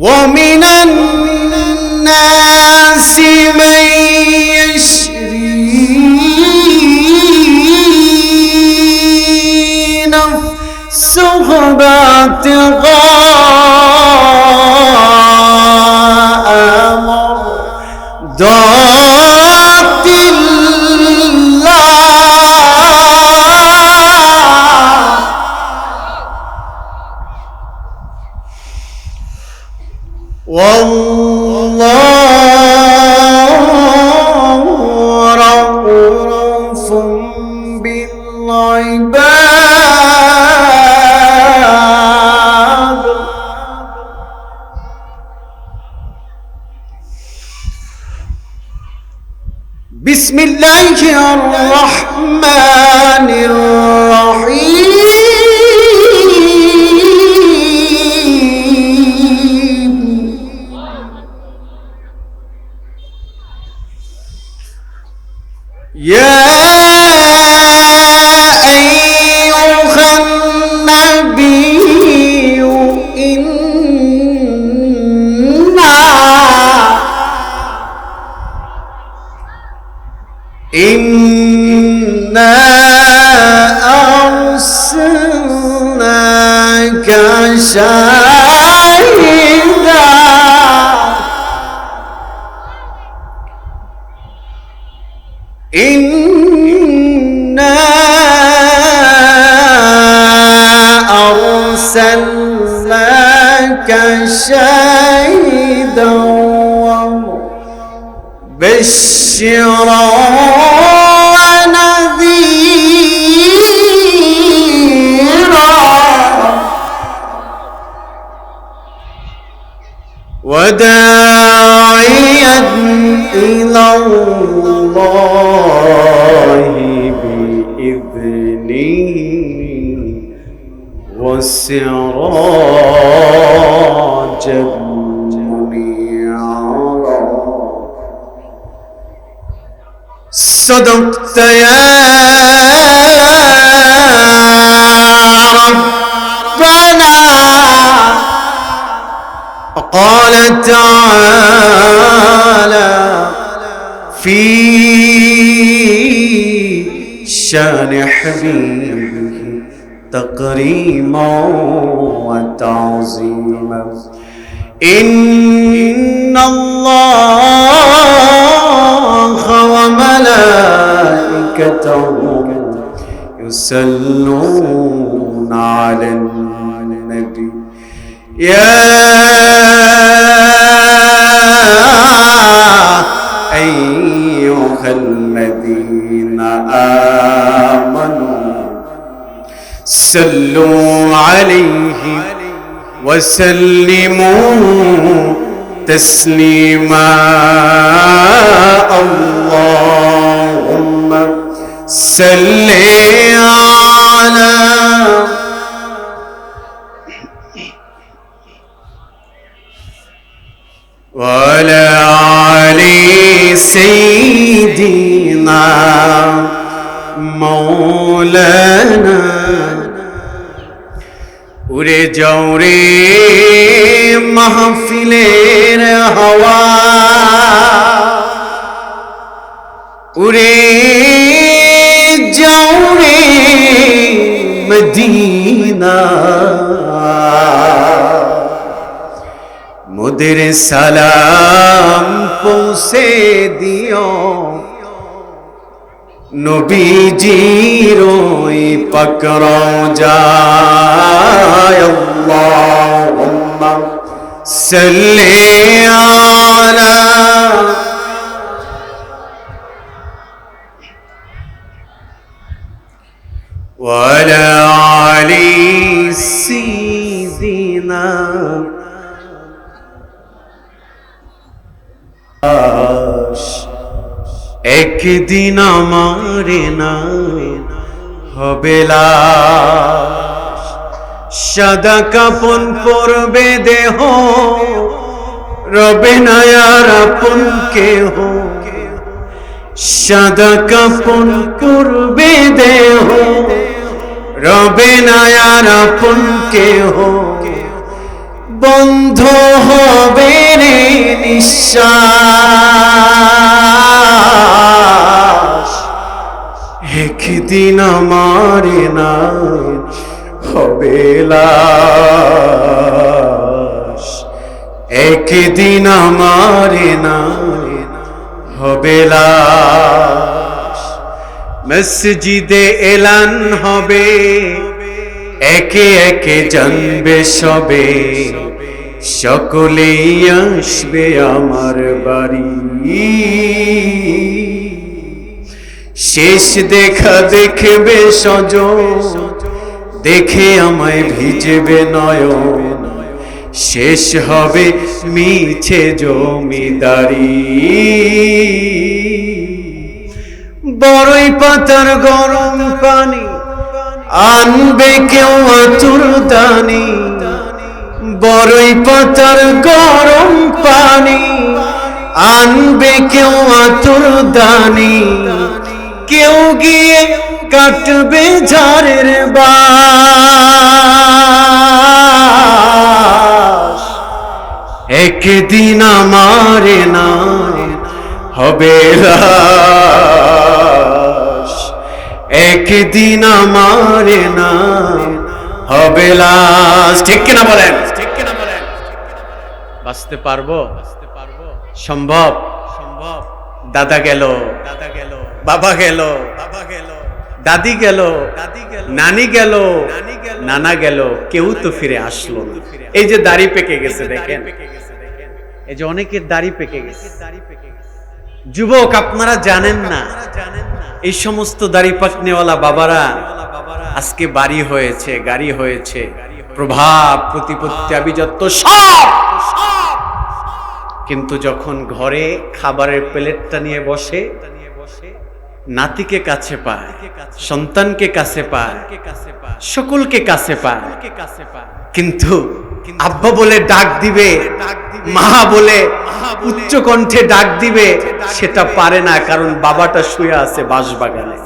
ومن الناس من يشري نفسه ابتغاء رؤوف بالعباد بسم الله الرحمن الرحيم شاهدا إنا أرسلناك شاهدا ومبشرا. شان حبيبه تقريما وتعظيما. إن الله وملائكته يصلون على النبي. يا صلوا عليه وسلموا تسليما. اللهم صل على وعلى علي سيدنا مولانا উড়ে যাও রে মাহফিলের হাওয়া উড়ে যাও রে মদিনা মোদের সালাম পৌঁছে দিও নবীজির ওই পকর যায় সাল্লি আলা وعلى علي سيدنا একদিন আমার না হবে লাশ। সাদা কাপন পরবে দেহ, রবে নায়ার আপন কেহ। সাদা কাপন পরবে দেহ, রবে নায়ার আপন কেহ। বন্ধ হয় বিশ্বাস একদিন আমার না হবে একদিন আমার না হবে মসজিদে এলান হবে, একে একে জানবে সবে। সকলেই আসবে আমার বাড়ি। শেষ দেখা দেখবে সজ দেখে আমায় ভিজবে নয়ন। শেষ হবে মিছে জমিদারি। বড়ই পাতার গরম পানি, আনবে কেউ আতুর দানি। বড়ই পাতার গরম পানি, আনবে কেউ আতুর দানি। কেউ গিয়ে কাটবে ঝাড়ের একদিন আমার না হবে লাশ। একদিন আমার না হবে লাশ। ঠিক কিনা বলেন? ঠিক কিনা বলেন? বাঁচতে পারব? বাঁচতে পারব। সম্ভব? সম্ভব। দাদা গেল। দাদা গেল। বাবা গেল। বাবা গেল। দাদি গেল নানি গেল নানা গেল। কেউ তো ফিরে আসলো না। এই যে দাড়ি পেকে গেছে দেখেন। এই যে অনেকের দাড়ি পেকে গেছে। যুবক আপনারা জানেন না। এই সমস্ত দাড়ি পাকনেওয়ালা বাবারা আজকে বাড়ি হয়েছে গাড়ি হয়েছে। প্রভাব প্রতিপত্তি আবিজত্ব সব! কিন্তু যখন ঘরে খাবারের প্লেটটা নিয়ে বসে নাতিকে কাছে পায়, সন্তানকে কাছে পায়, সকলকে কাছে পায়। কিন্তু আব্বা বলে ডাক দিবে, মা বলে উচ্চ কণ্ঠে ডাক দিবে, সেটা পারে না, কারণ বাবাটা শুয়ে আছে বাঁশবাগানে।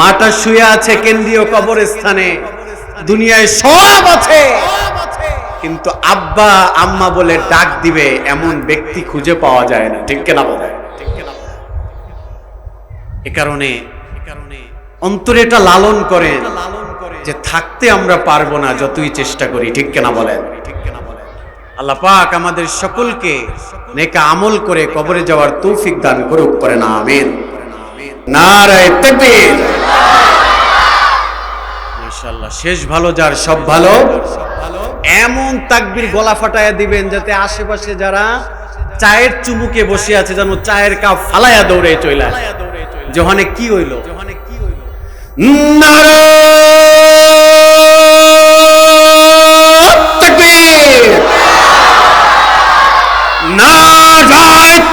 মাটা শুয়ে আছে কেন্দ্রীয় কবরস্থানে। দুনিয়ায় সব আছে। কিন্তু আব্বা, আম্মা বলে ডাক দিবে, এমন ব্যক্তি খুঁজে পাওয়া যায় না। ঠিক কেনা বলে এ কারণে অন্তরে এটা লালন করে যে থাকতে আমরা পারব না যতই চেষ্টা করি, ঠিক কেনা বলেন? আল্লাহ পাক আমাদের সকলকে নেকা আমল করে কবরে যাওয়ার তৌফিক দান করুক করে না আমিন শেষ ভালো, যার সব ভালো, এমন তাকবীর গলা ফাটায়া দিবেন যাতে আশেপাশে যারা চায়ের চুমুকে বসে আছে, যেন চায়ের কাপ ফালায়া দৌড়ে চলে আসে। জহানে কি হইল?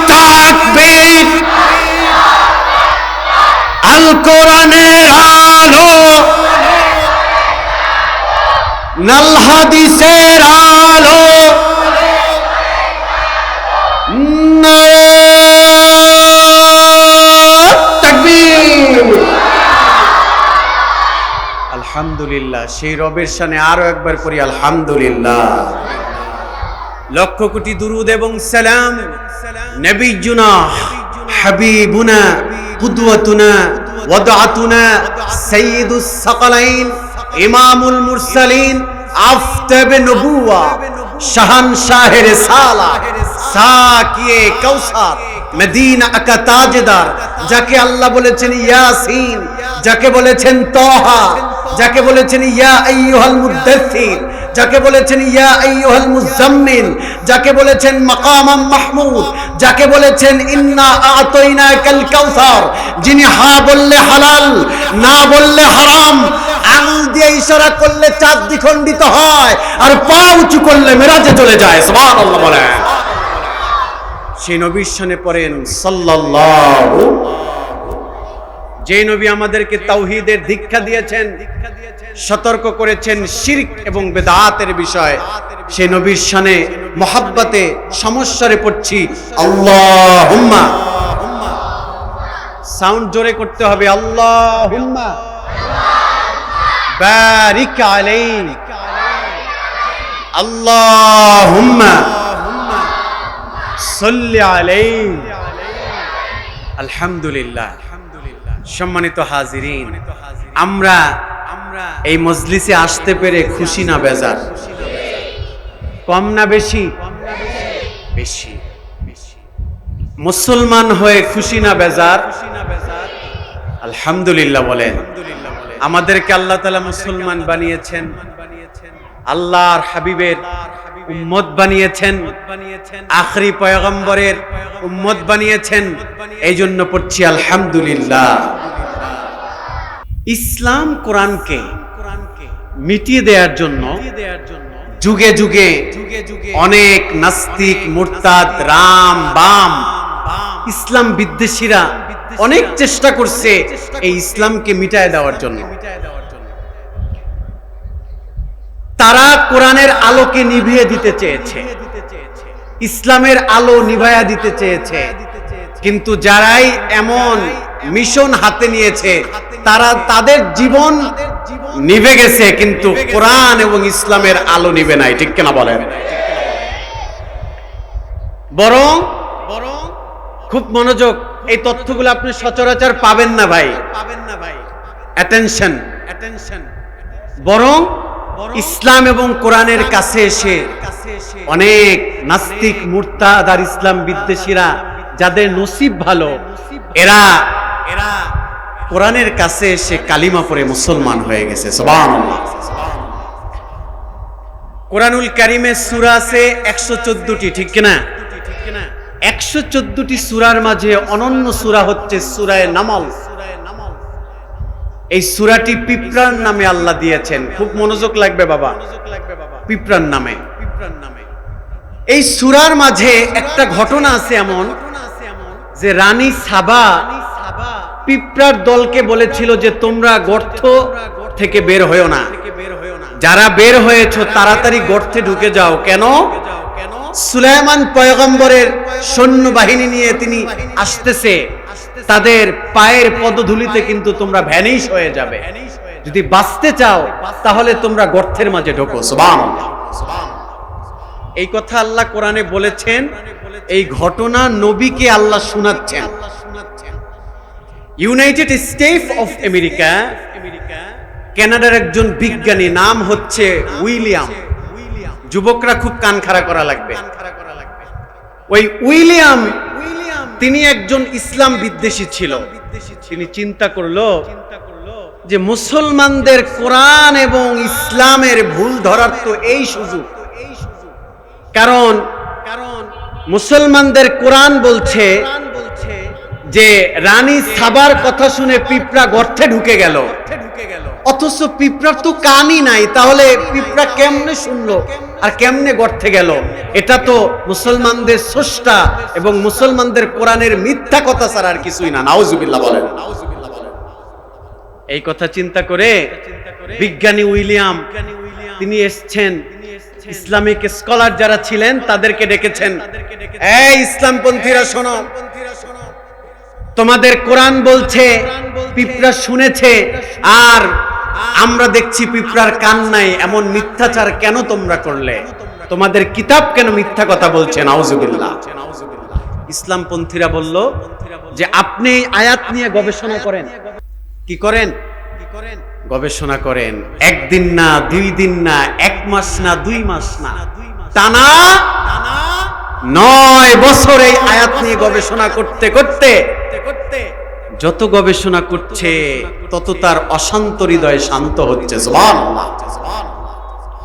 তাকবীর। আল কোরআনের আলো। নাল হাদিসের আলো। আলহামদুলিল্লাহ, সেই রবের সানে আরও একবার করি আলহামদুলিল্লাহ। লক্ষ কোটি দুরুদ এবং সালাম হাবিবুনা, কুদওয়াতুনা সাকালাইন, ইমামুল মুরসালিন, আফতাবে নবুয়া শাহানশাহ রিসালা, সাকিয়ে কাউসার। মদিনা আকা যাকে আল্লাহ বলেছেন ইয়াসিন, যাকে বলেছেন তহা যাকে বলেছেন ইয়া আইয়ুহাল মুদ্দাথির যাকে বলেছেন ইয়া আইয়ুহাল যাকে বলেছেন মাকামাম মাহমুদ, যাকে বলেছেন ইন্না আতাইনাকাল কাউসার, যিনি হা বললে হালাল, না বললে হারাম, আঙুল দিয়ে ইশারা করলে চাঁদ দ্বিখণ্ডিত হয়, আর পা উঁচু করলে মেরাজে চলে যায়, সুবহানাল্লাহ বলেন। সেই নবীর সানে পড়েন সাল্লাল্লাহু যে নবী আমাদেরকে তাওহীদের দীক্ষা দিয়েছেন সতর্ক করেছেন শিরক এবং বেদাতের বিষয় সেই নবীর শানে মহাব্বতে সমস্যারে পড়ছি আল্লাহুম্মা। সাউন্ড জোরে করতে হবে আল্লাহুম্মা। বারিক সাল্লি আলাইহি আলহামদুলিল্লাহ। সম্মানিত হাজিরিন, আমরা আমরা এই মজলিসে আসতে পেরে খুশি না বেজার? কম না বেশি? বেশি। মুসলমান হয়ে খুশি না বেজার? আলহামদুলিল্লাহ বলেন। আমাদেরকে আল্লাহ তালা মুসলমান বানিয়েছেন। আল্লাহর হাবিবের উম্মত বানিয়েছেন, আখরি পয়গম্বরের উম্মত বানিয়েছেন এই জন্য পড়ছি আলহামদুলিল্লাহ। ইসলাম কোরআনকে মিটিয়ে দেওয়ার জন্য যুগে যুগে অনেক নাস্তিক, মুরতাদ, রাম, বাম, ইসলাম বিদ্বেষীরা অনেক চেষ্টা করছে এই ইসলামকে মিটায় দেওয়ার জন্য। তারা কোরআনের আলোকে নিভিয়ে দিতে চেয়েছে। ইসলামের আলো নিভায়া দিতে চেয়েছে। কিন্তু যারাই এমন মিশন হাতে নিয়েছে তারা তাদের জীবন নিভে গেছে কিন্তু কোরআন এবং ইসলামের আলো নিবে নাই। ঠিক কিনা বলেন? বরং বরং খুব মনোযোগ এই তথ্যগুলো আপনি সচরাচর পাবেন না ভাই। পাবেন না ভাই। অ্যাটেনশন অ্যাটেনশন বরং ইসলাম এবং কোরআনের কাছে এসে অনেক নাস্তিক মুরতাদ আর ইসলাম বিদ্বেষীরা যাদের নসিব ভালো এরা এরা কোরআনের কাছে এসে কালিমা পরে মুসলমান হয়ে গেছে কোরআনুল কারিমের সূরা আছে একশো চোদ্দটি ঠিক কিনা? একশো চোদ্দটি সুরার মাঝে অনন্য সুরা হচ্ছে সুরায় নামল। এই সুরাটি পিঁপড়ার নামে আল্লাহ দিয়েছেন। খুব মনোযোগ লাগবে বাবা। পিঁপড়ার নামে। এই সুরার মাঝে একটা ঘটনা আছে এমন যে রানী সাবা পিঁপড়ার দলকে বলেছিল যে তোমরা গর্ত থেকে বের হয়েও না। যারা বের হয়েছ, তাড়াতাড়ি গর্তে ঢুকে যাও। কেন? সুলাইমান পয়গম্বরের সৈন্য বাহিনী নিয়ে তিনি আসতেছে। তাদের পায়ের পদধূলিতে কিন্তু তোমরা ভ্যানিশ হয়ে যাবে। যদি বাঁচতে চাও, তাহলে তোমরা গর্তের মাঝে ঢোকো এই কথা আল্লাহ কোরআনে বলেছেন, এই ঘটনা নবীকে আল্লাহ শোনাচ্ছেন। ইউনাইটেড স্টেট অফ আমেরিকা, কানাডার একজন বিজ্ঞানী, নাম হচ্ছে উইলিয়াম। যুবকরা খুব কান খাড়া করা লাগবে। ওই উইলিয়াম তিনি একজন ইসলাম বিদ্বেষী ছিল। তিনি চিন্তা করল যে মুসলমানদের কোরআন এবং ইসলামের ভুল ধরার তো এই সুযোগ। কারণ কারণ মুসলমানদের কোরআন বলছে যে রানী সাবার কথা শুনে পিঁপড়া গর্তে ঢুকে গেল। অথচ পিঁপড়ার তো কানই নাই, তাহলে পিঁপড়া কেমনে শুনলো? আর কেমনে গর্তে গেল? এটা তো মুসলমানদের স্রষ্টা এবং মুসলমানদের কোরআনের মিথ্যা কথা ছাড়া আর কিছুই না। নাউজুবিল্লাহ বলেন। এই কথা চিন্তা করে বিজ্ঞানী উইলিয়াম, তিনি এসছেন। ইসলামিক স্কলার যারা ছিলেন, তাদেরকে ডেকেছেন। এই ইসলামপন্থীরা শোনো, তোমাদের কোরআন বলছে, পিঁপড়া শুনেছে, আর আমরা দেখছি পিঁপড়ার কান নাই, এমন মিথ্যাচার কেন তোমরা করলে? তোমাদের কিতাব কেন মিথ্যা কথা বলছে নাউজুবিল্লাহ। ইসলামপন্থীরা বলল যে আপনি আয়াত নিয়ে গবেষণা করেন। কি করেন? কি করেন গবেষণা করেন। একদিন না, দুই দিন না, এক মাস না, দুই মাস না। টানা নয় বছর এই আয়াত নিয়ে গবেষণা করতে করতে করতে যত গবেষণা করছে, তত তার অশান্ত হৃদয় শান্ত হচ্ছে।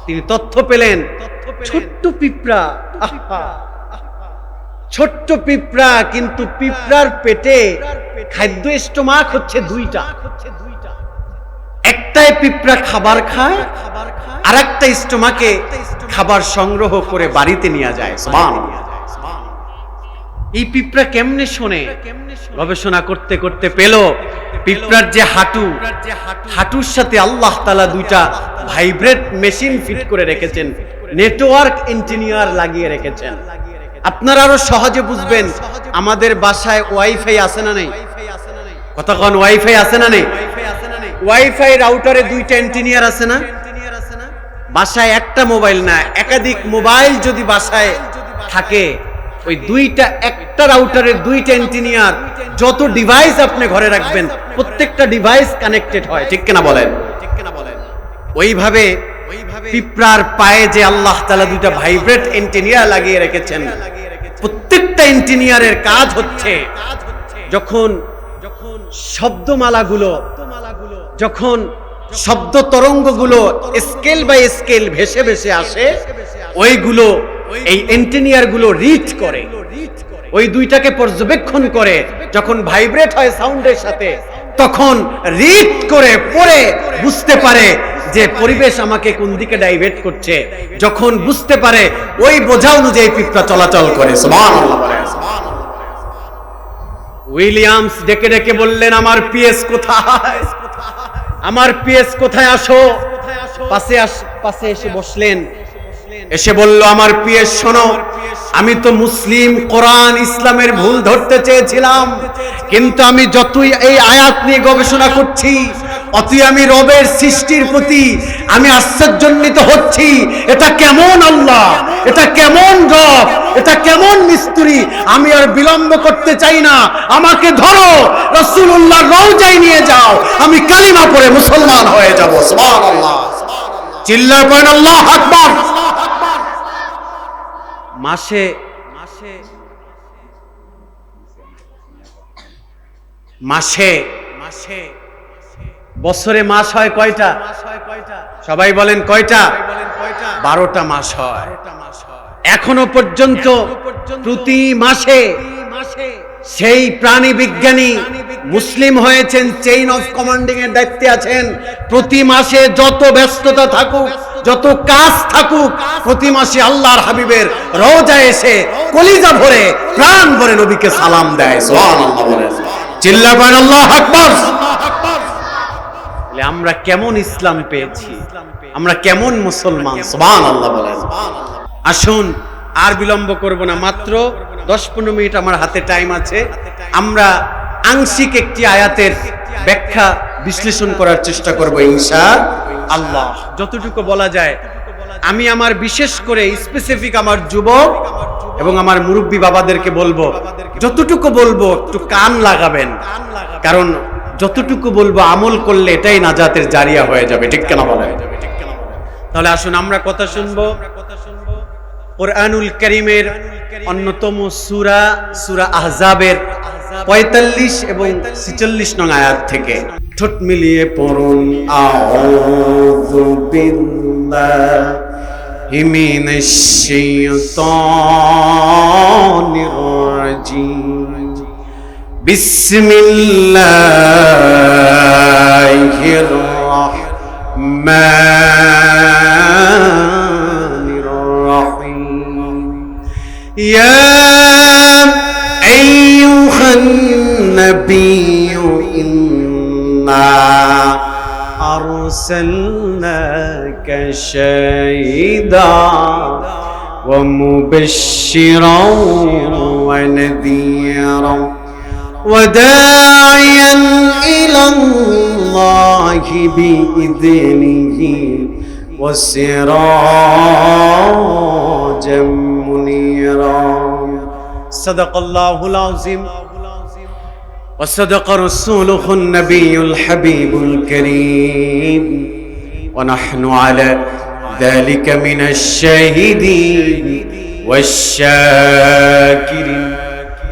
তিনি তথ্য পেলেন, ছোট্ট পিঁপড়া ছোট্ট পিঁপড়া, কিন্তু পিঁপড়ার পেটে খাদ্য স্টোমাক হচ্ছে দুইটা একটাই পিঁপড়া খাবার খায় আর একটা স্টোমাকে খাবার সংগ্রহ করে বাড়িতে নিয়ে যায়, সুবহানাল্লাহ। এই পিঁপড়া কেমনে শোনে? গবেষণা করতে করতে পেল। পিঁপড়ার যে হাঁটু হাঁটুর সাথে আল্লাহ তালা দুইটা ভাইব্রেট মেশিন ফিট করে রেখেছেন। নেটওয়ার্ক ইঞ্জিনিয়ার লাগিয়ে রেখেছেন। আপনারা আরও সহজে বুঝবেন আমাদের বাসায় ওয়াইফাই আছে না নেই? কন ওয়াইফাই আছে না নেই? ওয়াইফাই রাউটারে দুইটা ইঞ্জিনিয়ার আছে না? বাসায় একটা মোবাইল না একাধিক মোবাইল যদি বাসায় থাকে ওই দুইটা, একটা রাউটারের দুইটা ইঞ্জিনিয়ার যত ডিভাইস আপনি ঘরে রাখবেন, প্রত্যেকটা ডিভাইস কানেক্টেড হয়, ঠিক কিনা বলেন? ঠিক কিনা বলেন ওইভাবে পিঁপড়ার পায়ে যে আল্লাহ তালা দুইটা ভাইব্রেট ইঞ্জিনিয়ার লাগিয়ে রেখেছেন, প্রত্যেকটা ইঞ্জিনিয়ারের কাজ হচ্ছে যখন যখন শব্দমালাগুলো, যখন শব্দ তরঙ্গগুলো স্কেল বাই স্কেল ভেসে ভেসে আসে, ওইগুলো এই ইঞ্জিনিয়ারগুলো রিড করে। ওই দুইটাকে পর্যবেক্ষণ করে, যখন ভাইব্রেট হয় সাউন্ডের সাথে, তখন রিড করে পড়ে বুঝতে পারে যে পরিবেশ আমাকে কোন দিকে ডাইভার্ট করছে। যখন বুঝতে পারে, ওই বোঝা অনুযায়ী পিঁপড়া চলাচল করে। উইলিয়ামস ডেকে ডেকে বললেন, আমার পিএস কোথায়? আমার পিএস কোথায় আসো? পাশে আস পাশে এসে বসলেন। এসে বলল আমার পিএস শোনো আমি তো মুসলিম কোরআন ইসলামের ভুল ধরতে চেয়েছিলাম। কিন্তু আমি যতই এই আয়াত নিয়ে গবেষণা করছি অতই আমি রবের সৃষ্টির প্রতি আমি আশ্চর্যান্বিত হচ্ছি। এটা কেমন আল্লাহ? এটা কেমন রব এটা কেমন মিস্ত্রি? আমি আর বিলম্ব করতে চাই না। আমাকে ধরো। রসুল্লাহ রওজায় নিয়ে যাও। আমি কালিমা পড়ে মুসলমান হয়ে যাব। চিল্লা আল্লাহ মাসে মাসে মাসে মাসে বছরে মাস হয় কয়টা? সবাই বলেন কয়টা? বারোটা মাস হয়। এখনও পর্যন্ত প্রতি মাসে সেই প্রাণী বিজ্ঞানী মুসলিম হয়েছেন চেইন অফ কমান্ডিং এর দায়িত্বে আছেন। প্রতি মাসে যত ব্যস্ততা থাকুক, যত কাজ থাকুক, প্রতি মাসে আল্লাহর হাবিবের রোজা এসে কলিজা ভরে, প্রাণ ভরে নবীকে সালাম দেয়। সুবহানাল্লাহ বলেন। চিল্লা করেন আল্লাহ আকবার! তাহলে আমরা কেমন ইসলাম পেয়েছি? আমরা কেমন মুসলমান? সুবহানাল্লাহ বলেন। আসুন আর বিলম্ব করব না মাত্র দশ পনেরো মিনিট আমার হাতে টাইম আছে। আমরা আংশিক একটি আয়াতের ব্যাখ্যা বিশ্লেষণ করার চেষ্টা করব ইনশা আল্লাহ। যতটুকু বলা যায় আমি আমার বিশেষ করে স্পেসিফিক আমার যুবক এবং আমার মুরব্বী বাবাদেরকে বলব যতটুকু বলব একটু কান লাগাবেন। কারণ যতটুকু বলব, আমল করলে এটাই নাজাতের জারিয়া হয়ে যাবে, ঠিক কেনা বলে তাহলে আসুন, আমরা কথা শুনব কোরআনুল করিমের অন্যতম সুরা সুরা আহজাবের পঁয়তাল্লিশ এবং ছিচল্লিশ নং আয়াত থেকে। ঠোঁট মিলিয়ে পড়ুন, আউযু বিল্লাহি মিনাশ بسم الله الرحمن الرحيم. يا أيها النبي إنا أرسلناك شهيدا ومبشرا ونذيرا. وداعيا إلى الله بإذنه وسراجا منيرا. صدق الله العظيم. وصدق رسوله النبي الحبيب الكريم. ونحن على ذلك من الشاهدين والشاكرين.